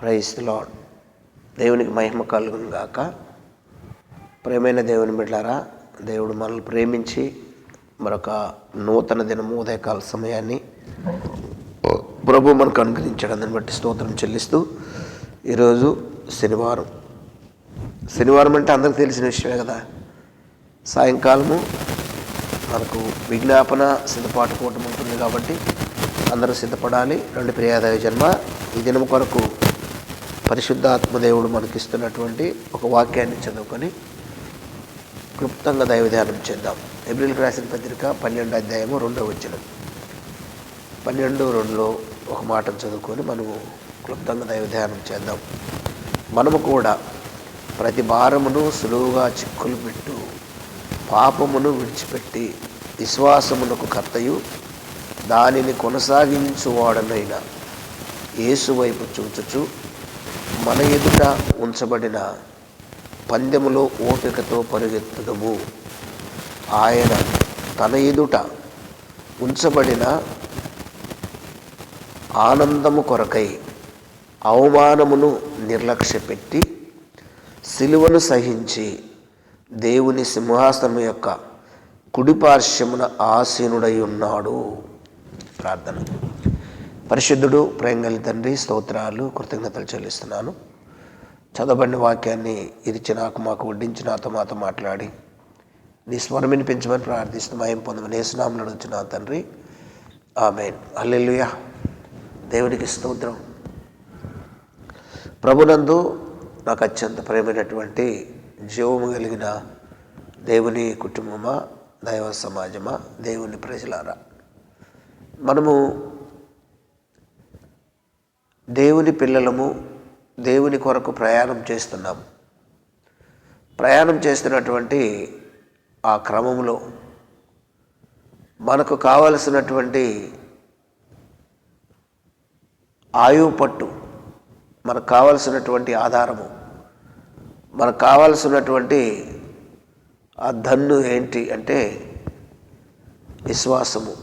Price lord దేవునికి మహిమ కలుగును గాక. ప్రేమైన దేవుని బిడ్డారా దేవుడు మనల్ని ప్రేమించి మరొక నూతన దినము ఉదయకాల సమయాన్ని ప్రభు మనకు అనుగ్రహించాడు. దాన్ని బట్టి స్తోత్రం చెల్లిస్తూ ఈరోజు శనివారం. శనివారం అంటే అందరికి తెలిసిన విషయమే కదా. సాయంకాలము మనకు విజ్ఞాపన సిద్ధపాటు కూటమి ఉంటుంది కాబట్టి అందరూ సిద్ధపడాలి. రెండు ప్రియాదయ జన్మ. ఈ దినం కొరకు పరిశుద్ధాత్మదేవుడు మనకిస్తున్నటువంటి ఒక వాక్యాన్ని చదువుకొని క్లుప్తంగా దైవ ధ్యానం చేద్దాం. ఎబ్రిల్ రాసిన పత్రిక పన్నెండు అధ్యాయము రెండో వచ్చిన పన్నెండు రెండులో ఒక మాటను చదువుకొని మనము క్లుప్తంగా దైవ ధ్యానం చేద్దాం. మనము కూడా ప్రతి భారమును సులువుగా చిక్కులు పెట్టు పాపమును విడిచిపెట్టి విశ్వాసమునకు కర్తయు దానిని కొనసాగించువాడనైనా యేసు వైపు చూచుచు మన ఎదుట ఉంచబడిన పందెములో ఓపికతో పరుగెత్తుదము ఆయన తన ఎదుట ఉంచబడిన ఆనందము కొరకై అవమానమును నిర్లక్ష్యపెట్టి సిలువను సహించి దేవుని సింహాసనం యొక్క కుడిపార్శ్వమున ఆసీనుడై ఉన్నాడు. ప్రార్థన. పరిశుద్ధుడు ప్రేంగలి తండ్రి స్తోత్రాలు కృతజ్ఞతలు చెల్లిస్తున్నాను. చదవబడిన వాక్యాన్ని ఇరిచి నాకు మాకు వడ్డించి నాతో మాతో మాట్లాడి. నీ స్వరం వినిపించమని ప్రార్థిస్తూ మయం పొందమని నేసునామలు అడుగుతున్నా తండ్రి. ఆమె అల్లెలుయా దేవునికి స్తోత్రం. ప్రభునందు నాకు అత్యంత ప్రేమైనటువంటి జీవము కలిగిన దేవుని కుటుంబమా దైవ సమాజమా దేవుని ప్రజలారా. మనము దేవుని పిల్లలము దేవుని కొరకు ప్రయాణం చేస్తున్నాము. ప్రయాణం చేస్తున్నటువంటి ఆ క్రమంలో మనకు కావలసినటువంటి ఆయువు పట్టు మనకు కావలసినటువంటి ఆధారము మనకు కావలసినటువంటి ఆ దన్ను ఏంటి అంటే విశ్వాసము.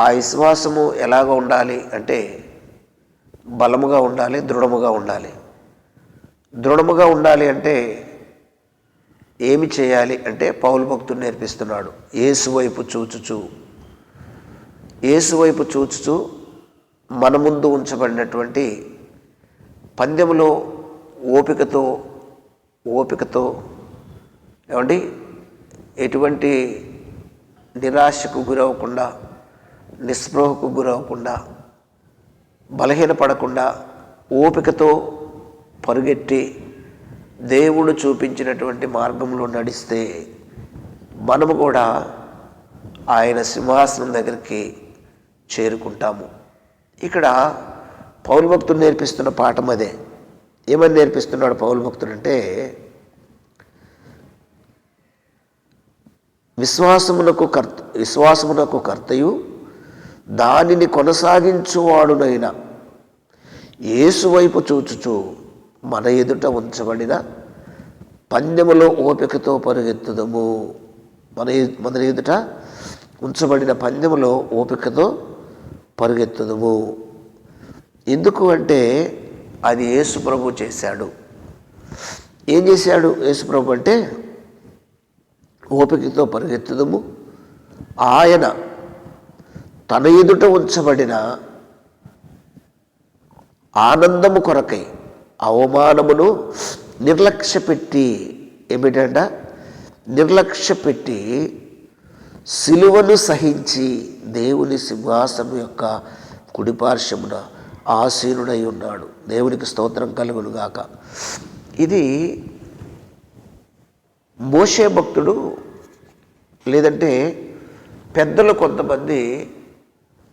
ఆ విశ్వాసము ఎలాగ ఉండాలి అంటే బలముగా ఉండాలి దృఢముగా ఉండాలి. దృఢముగా ఉండాలి అంటే ఏమి చేయాలి అంటే పౌలు భక్తుడు నేర్పిస్తున్నాడు ఏసువైపు చూచుచు. ఏసువైపు చూచుచు మన ముందు ఉంచబడినటువంటి పందెములో ఓపికతో ఓపికతో ఏమండి? ఎటువంటి నిరాశకు గురవకుండా నిస్పృహకు గురవకుండా బలహీనపడకుండా ఓపికతో పరుగెట్టి దేవుడు చూపించినటువంటి మార్గంలో నడిస్తే మనము కూడా ఆయన సింహాసనం దగ్గరికి చేరుకుంటాము. ఇక్కడ పౌరు భక్తుడు నేర్పిస్తున్న పాఠం అదే. ఏమని నేర్పిస్తున్నాడు పౌరు భక్తుడు అంటే విశ్వాసమునకు కర్త విశ్వాసమునకు కర్తయు దానిని కొనసాగించువాడునైనా ఏసువైపు చూచుచూ చూచుచు మన ఎదుట ఉంచబడిన పందెములో ఓపికతో పరుగెత్తుదము. మన మన ఎదుట ఉంచబడిన పందెములో ఓపికతో పరుగెత్తుదము. ఎందుకు అంటే అది యేసు ప్రభు చేశాడు. ఏం చేశాడు యేసు ప్రభు అంటే? ఓపికతో పరిగెత్తుదము. ఆయన తన ఎదుట ఉంచబడిన ఆనందము కొరకై అవమానమును నిర్లక్ష్యపెట్టి ఏమిటంట? నిర్లక్ష్యపెట్టి సిలువను సహించి దేవుని సింహాసనం యొక్క కుడిపార్శ్వమున ఆసీనుడై ఉన్నాడు. దేవునికి స్తోత్రం కలుగునుగాక. ఇది మోషే భక్తుడు లేదంటే పెద్దలు కొంతమంది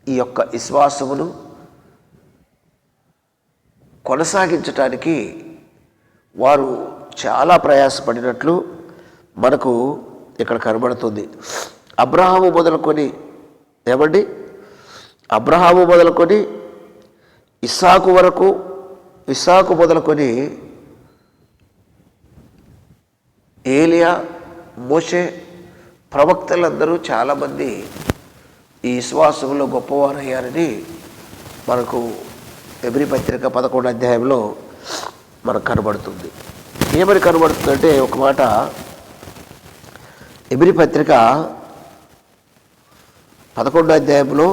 ఈ యొక్క విశ్వాసమును కొనసాగించటానికి వారు చాలా ప్రయాసపడినట్లు మనకు ఇక్కడ కనబడుతుంది. అబ్రహాము మొదలుకొని ఏమండి? అబ్రహాము మొదలుకొని ఇస్సాకు వరకు ఇస్సాకు మొదలుకొని ఏలియా మోషే ప్రవక్తలందరూ చాలామంది ఈ విశ్వాసంలో గొప్పవారయ్యారని మనకు ఎబ్రి పత్రిక పదకొండు అధ్యాయంలో మనకు కనబడుతుంది. ఏమని కనబడుతుందంటే ఒక మాట ఎబ్రి పత్రిక పదకొండో అధ్యాయంలో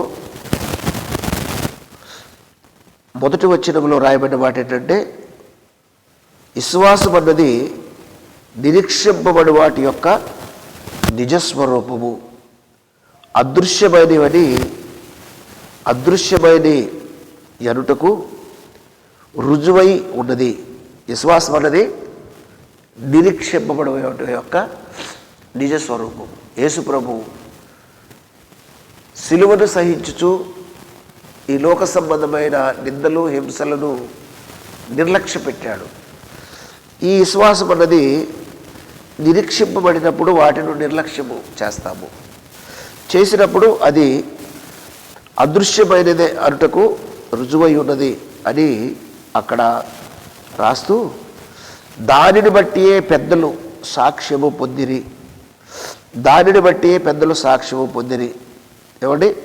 మొదటి వచ్చినంలో రాయబడిన మాట ఏంటంటే విశ్వాసం అన్నది నిరీక్షింపబడి వాటి యొక్క నిజస్వరూపము. అదృశ్యమైనవని అదృశ్యమైన ఎనుటకు రుజువై ఉన్నది విశ్వాసం అన్నది నిరీక్షింపబడి యొక్క నిజస్వరూపం యేసు ప్రభు సిలువను సహించుచు ఈ లోక సంబంధమైన నిందలు హింసలను నిర్లక్ష్య పెట్టాడు ఈ విశ్వాసం అన్నది నిరీక్షింపబడినప్పుడు వాటిని నిర్లక్ష్యము చేస్తాము. చేసినప్పుడు అది అదృశ్యమైనదే అనుటకు రుజువై ఉన్నది అని అక్కడ రాస్తూ దానిని బట్టియే పెద్దలు సాక్ష్యము పొందిరి. దానిని బట్టియే పెద్దలు సాక్ష్యము పొందిరి. ఏమండి?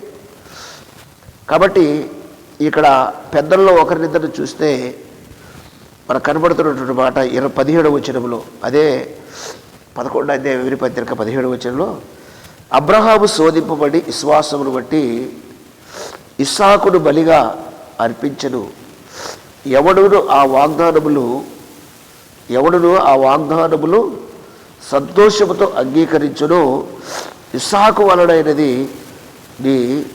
కాబట్టి ఇక్కడ పెద్దల్లో ఒకరినిద్దరు చూస్తే మనకు కనబడుతున్నటువంటి మాట ఇరవై పదిహేడవ వచనంలో అదే పదకొండు అధ్యాయ వివరి పత్రిక పదిహేడవ వచనంలో అబ్రహాము శోధింపబడి విశ్వాసమును బట్టి ఇస్సాకును బలిగా అర్పించను. ఎవడును ఆ వాగ్దానములు ఎవడును ఆ వాగ్దానములు సంతోషముతో అంగీకరించును ఇస్సాకు వలనైనది నీ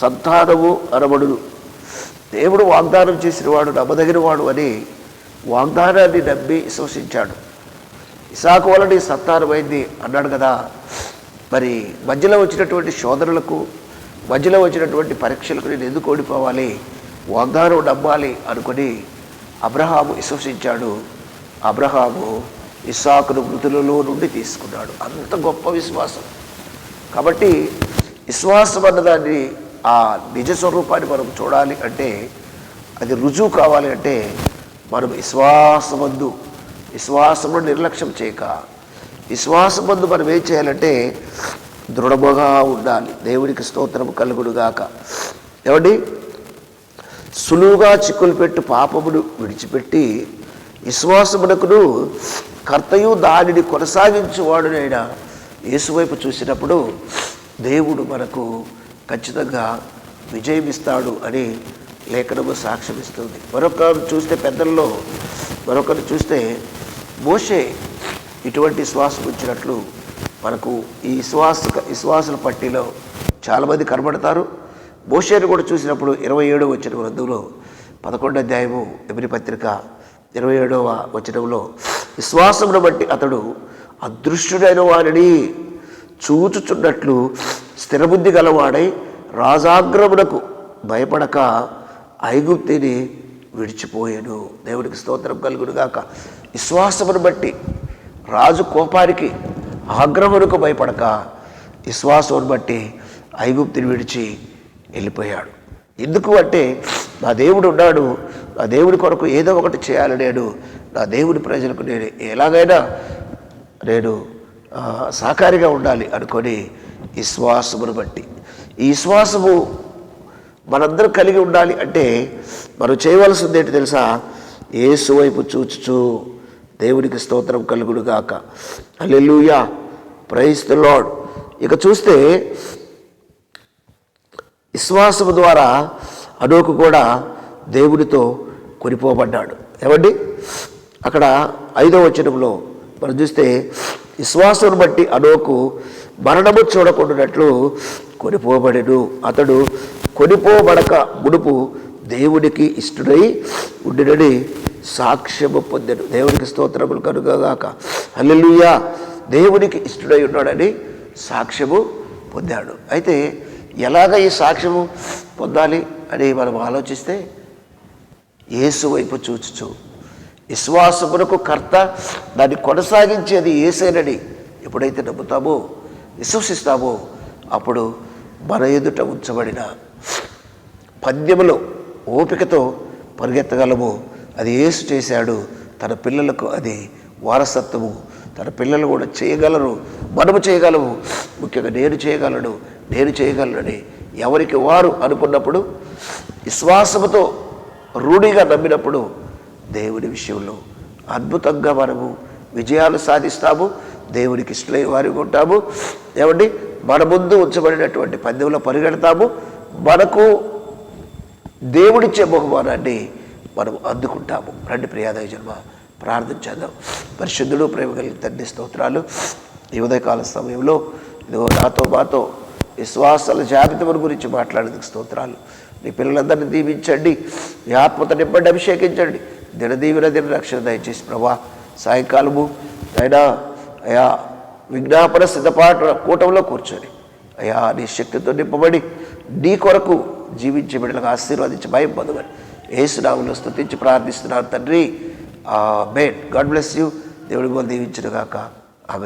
సంతానము అనబడును. దేవుడు వాగ్దానం చేసిన వాడు నమ్మదగిన వాడు అని వాగ్దానాన్ని నమ్మి విశ్వసించాడు. ఇసాకు వలన నీ సంతానమైంది అన్నాడు కదా. మరి మధ్యలో వచ్చినటువంటి శోధనలకు మధ్యలో వచ్చినటువంటి పరీక్షలకు నేను ఎందుకు ఓడిపోవాలి? వాగ్దానం నమ్మాలి అనుకుని అబ్రహాము విశ్వసించాడు. అబ్రహాము ఇస్సాకును మృతులలో నుండి తీసుకున్నాడు. అంత గొప్ప విశ్వాసం. కాబట్టి విశ్వాసం అన్నదాన్ని ఆ నిజ స్వరూపాన్ని మనం చూడాలి అంటే అది రుజువు కావాలి అంటే మనం విశ్వాసమందు విశ్వాసమును నిర్లక్ష్యం చేయక విశ్వాసమందు మనం ఏం చేయాలంటే దృఢముగా ఉండాలి. దేవుడికి స్తోత్రం కలుగుడుగాక ఏమండి? సులువుగా చిక్కులు పెట్టు పాపమును విడిచిపెట్టి విశ్వాసమునకును కర్తయు దానిని కొనసాగించేవాడునైనా యేసువైపు చూసినప్పుడు దేవుడు మనకు ఖచ్చితంగా విజయం ఇస్తాడు అని లేఖనము సాక్ష్యమిస్తుంది. మరొకరు చూస్తే పెద్దల్లో మరొకరు చూస్తే మోషే ఇటువంటి శ్వాసకు వచ్చినట్లు మనకు ఈ విశ్వాస విశ్వాసుల పట్టిలో చాలామంది కనబడతారు. మోషేని కూడా చూసినప్పుడు ఇరవై ఏడో వచ్చిన గ్రంథంలో పదకొండు అధ్యాయము ఎమిరి పత్రిక ఇరవై ఏడవ వచనంలో విశ్వాసమును బట్టి అతడు అదృష్టుడైన వారిని చూచుచున్నట్లు స్థిరబుద్ధి గలవాడై రాజాగ్రమునకు భయపడక ఐగుప్తిని విడిచిపోయాను. దేవుడికి స్తోత్రం కలుగునుగాక. విశ్వాసమును బట్టి రాజు కోపానికి ఆగ్రహమునకు భయపడక విశ్వాసం బట్టి ఐగుప్తిని విడిచి వెళ్ళిపోయాడు. ఎందుకు అంటే నా దేవుడు ఉన్నాడు నా దేవుడి కొరకు ఏదో ఒకటి చేయాలి నేను నా దేవుడి ప్రజలకు నేను ఎలాగైనా నేను సహకారిగా ఉండాలి అనుకొని విశ్వాసమును బట్టి. ఈ విశ్వాసము మనందరం కలిగి ఉండాలి అంటే మనం చేయవలసింది ఏంటి తెలుసా? ఏసు వైపు చూచుచూ దేవునికి స్తోత్రం కలుగుడు గాక. అల్లెలుయా ప్రైస్ ద లాడ్ ఇక చూస్తే విశ్వాసము ద్వారా అనోకు కూడా దేవుడితో కొనిపోబడ్డాడు. ఏమండి? అక్కడ ఐదో వచనంలో మనం చూస్తే విశ్వాసం బట్టి అనోకు మరణము చూడకుండానట్లు కొనిపోబడెను. అతడు కొనిపోబడక మునుపు దేవునికి ఇష్టడై ఉండినని సాక్ష్యము పొందాడు దేవునికి స్తోత్రములు కనుగగాక అల్లెలుయ్యా దేవునికి ఇష్టడై ఉన్నాడని సాక్ష్యము పొందాడు. అయితే ఎలాగ ఈ సాక్ష్యము పొందాలి అని మనం ఆలోచిస్తే యేసు వైపు చూచుచు. విశ్వాసమునకు కర్త దాన్ని కొనసాగించేది ఏసేనని ఎప్పుడైతే నమ్ముతామో విశ్వసిస్తామో అప్పుడు మన ఎదుట ఉంచబడిన పద్యములో ఓపికతో పరిగెత్తగలము అది యేసు చేశాడు. తన పిల్లలకు అది వారసత్వము. తన పిల్లలు కూడా చేయగలరు. మనము చేయగలము. ముఖ్యంగా నేను చేయగలను నేను చేయగలనని ఎవరికి వారు అనుకున్నప్పుడు విశ్వాసముతో రూఢిగా నమ్మినప్పుడు దేవుని విషయంలో అద్భుతంగా మనము విజయాలు సాధిస్తాము. దేవునికి ఇష్టమై వారి ఉంటాము. ఏమండి? మన ముందు ఉంచబడినటువంటి పందెంలో పరిగెడతాము. మనకు దేవుడిచ్చే బహుమానాన్ని మనం అందుకుంటాము. రండి ప్రియాదయ జన్మ ప్రార్థన చేద్దాం. పరిశుద్ధుడు ప్రేమ కలిగిన తండ్రి స్తోత్రాలు. ఈ ఉదయకాల సమయంలో ఇదిగో నాతో మాతో విశ్వాసాల జాబితాల గురించి మాట్లాడేందుకు స్తోత్రాలు. నీ పిల్లలందరినీ దీవించండి. నీ ఆత్మత నింపండి అభిషేకించండి. దినదీవిన దిన రక్షణ దయచేసి ప్రభా సాయంకాలము. అయినా అయా విజ్ఞాపన సిద్ధపాటు కూటంలో కూర్చొని అయ్యా నీ శక్తితో నింపబడి నీ కొరకు జీవించే బిడ్డలకు ఆశీర్వదించి భయం పొందమని ఏసునాములో స్థుతించి ప్రార్థిస్తున్నాను తండ్రి. ఆ మేన్ గాడ్ బ్లెస్ యూ. దేవుడి గోలు దీవించిన గాక ఆ